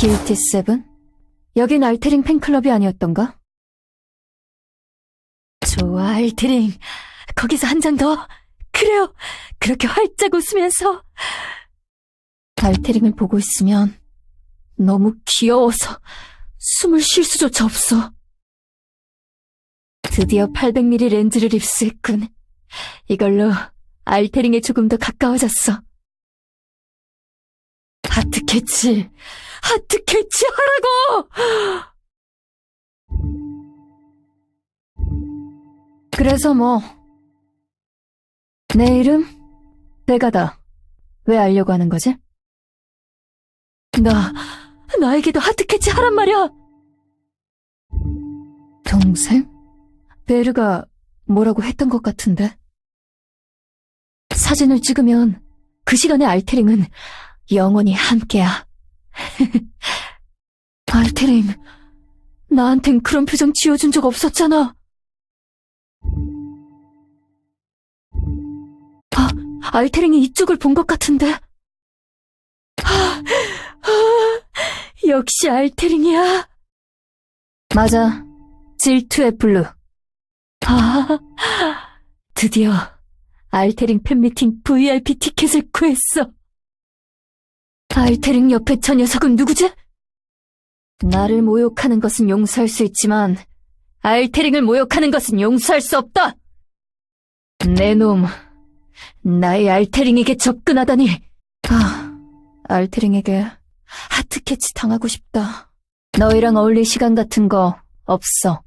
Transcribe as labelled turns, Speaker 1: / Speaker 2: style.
Speaker 1: 길티 세븐? 여긴 알테링 팬클럽이 아니었던가? 좋아, 알테링. 거기서 한 장 더. 그래요. 그렇게 활짝 웃으면서. 알테링을 보고 있으면 너무 귀여워서 숨을 쉴 수조차 없어. 드디어 800mm 렌즈를 입수했군. 이걸로 알테링에 조금 더 가까워졌어. 하트 캐치! 하트 캐치 하라고! 그래서 뭐, 내 이름? 베가다. 왜 알려고 하는 거지? 나, 나에게도 하트 캐치 하란 말이야! 동생? 베르가 뭐라고 했던 것 같은데? 사진을 찍으면 그 시간에 알테링은 영원히 함께야. 알테링, 나한텐 그런 표정 지어준 적 없었잖아. 아, 알테링이 이쪽을 본 것 같은데. 아, 아, 역시 알테링이야. 맞아. 질투의 블루. 아, 드디어 알테링 팬미팅 VIP 티켓을 구했어. 알테링 옆에 저 녀석은 누구지? 나를 모욕하는 것은 용서할 수 있지만 알테링을 모욕하는 것은 용서할 수 없다. 내 놈, 나의 알테링에게 접근하다니. 아, 알테링에게 하트캐치 당하고 싶다. 너희랑 어울릴 시간 같은 거 없어.